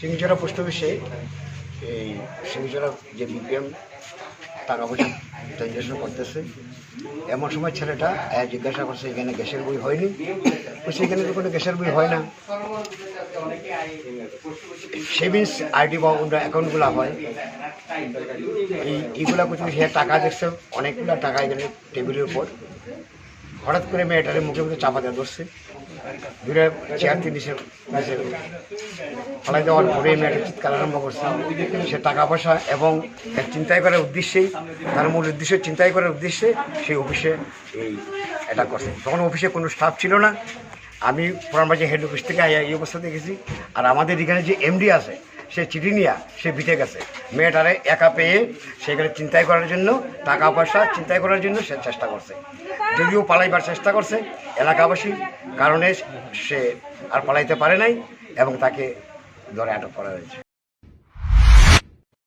সিংচরা post অফিসে এই সিংচরা যে বিপিএম টাকা পয়সা ট্রানজ্যাকশন করতেছে। এমন সময় ছেলেটা জিজ্ঞাসা করছে, এখানে গ্যাসের বই হয়নি? সেখানে তো কোনো গ্যাসের বই হয় না। সেভিংস আইডি বা অন্য অ্যাকাউন্টগুলো হয়। এই, এইগুলা কিছু সে টাকা দেখছে, অনেকগুলো টাকা এখানে টেবিলের উপর। হঠাৎ করে মেয়েটারে মুখে মুখে চাপা দিয়ে ধরছে। দূরে চেয়ার নিচে নিচে ফলাই দেওয়ার পরে মেয়েটা চিৎকার আরম্ভ করছে। সে টাকা পয়সা এবং তার চিন্তাই করার উদ্দেশ্যেই তার মূল উদ্দেশ্য চিন্তাই করার উদ্দেশ্যে সেই অফিসে এই এটা করছে। তখন অফিসে কোনো স্টাফ ছিল না। আমি পুরানবাজি হেড অফিস থেকে এই অবস্থাতে গেছি। আর আমাদের এখানে যে এমডি আছে সে চিঠি নিয়ে সে বিটে গেছে। মেয়েটারে একা পেয়ে সেখানে চিন্তাই করার জন্য, টাকা পয়সা চিন্তাই করার জন্য সে চেষ্টা করছে। যদিও পালাইবার চেষ্টা করছে এলাকাবাসী, কারণে সে আর পালাইতে পারে নাই এবং তাকে ধরে আটক করা হয়েছে।